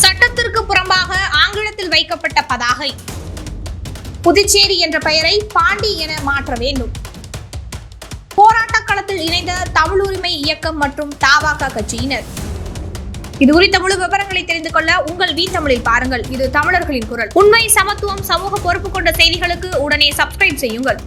சட்டத்திற்கு புறம்பாக ஆங்கிலத்தில் வைக்கப்பட்ட பதாகை. புதுச்சேரி என்ற பெயரை பாண்டி என மாற்ற வேண்டும். போராட்ட களத்தில் இணைந்த தமிழ் உரிமை இயக்கம் மற்றும் தாவாக கட்சியினர். இது குறித்த முழு விவரங்களை தெரிந்து கொள்ள உங்கள் வீ தமிழில் பாருங்கள். இது தமிழர்களின் குரல். உண்மை சமத்துவம் சமூக பொறுப்பு கொண்ட செய்திகளுக்கு உடனே சப்ஸ்கிரைப் செய்யுங்கள்.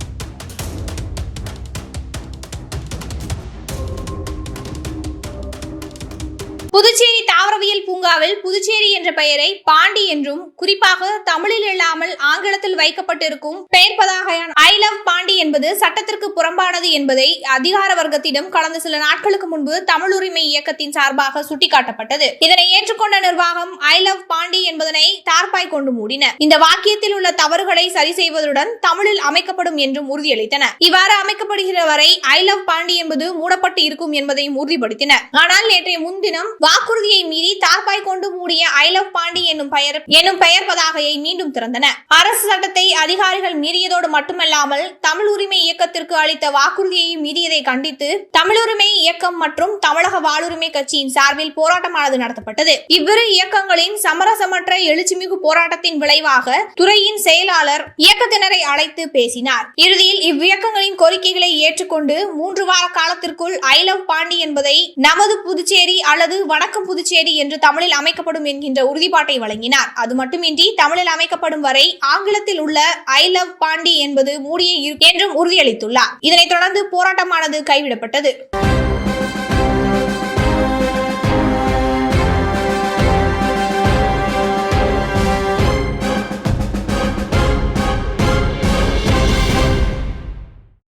பூங்காவில் புதுச்சேரி என்ற பெயரை பாண்டி என்றும் குறிப்பாக தமிழில் இல்லாமல் ஆங்கிலத்தில் வைக்கப்பட்டிருக்கும் பெயர் பதாகையான ஐ லவ் பாண்டி என்பது சட்டத்திற்கு புறம்பானது என்பதை அதிகார வர்க்கத்திடம் கடந்த சில நாட்களுக்கு முன்பு தமிழ் உரிமை இயக்கத்தின் சார்பாக சுட்டிக்காட்டப்பட்டது. இதனை ஏற்றுக்கொண்ட நிர்வாகம் ஐ லவ் பாண்டி என்பதனை தார்பாய் கொண்டு மூடின. இந்த வாக்கியத்தில் உள்ள தவறுகளை சரி செய்வதுடன் தமிழில் அமைக்கப்படும் என்றும் உறுதியளித்தன. இவ்வாறு அமைக்கப்படுகிற வரை ஐ லவ் பாண்டி என்பது மூடப்பட்டு இருக்கும் என்பதையும் உறுதிப்படுத்தின. ஆனால் நேற்றைய முன்தினம் வாக்குறுதியை மீறி தார்பாய் கொண்டு மூடிய ஐ லவ் பாண்டி என்னும் பெயர் என்னும் பெயர் பதாகையை மீண்டும் திறந்தன. அரசு சட்டத்தை அதிகாரிகள் மீறியதோடு மட்டுமல்லாமல் தமிழ் உரிமை இயக்கத்திற்கு அளித்த வாக்குறுதியை மீறியதை கண்டித்து தமிழ் உரிமை இயக்கம் மற்றும் தமிழக வாழ்வுரிமை கட்சியின் சார்பில் போராட்டமானது நடத்தப்பட்டது. இவ்விரு இயக்கங்களின் சமரசமற்ற எழுச்சிமிகு போராட்டத்தின் விளைவாக துறையின் செயலாளர் இயக்கத்தினரை அழைத்து பேசினார். இறுதியில் இவ்வியக்கங்களின் கோரிக்கைகளை ஏற்றுக்கொண்டு மூன்று வார காலத்திற்குள் ஐ லவ் பாண்டி என்பதை நமது புதுச்சேரி அல்லது வணக்கம் புதுச்சேரி என்று தமிழில் அமைக்கப்படும் என்கின்ற உறுதிப்பாட்டை வழங்கினார். அது மட்டுமின்றி தமிழில் அமைக்கப்படும் வரை ஆங்கிலத்தில் உள்ள ஐ லவ் பாண்டி என்பது மூடியே என்றும் உறுதியளித்துள்ளார். இதனைத் தொடர்ந்து போராட்டமானது கைவிடப்பட்டது.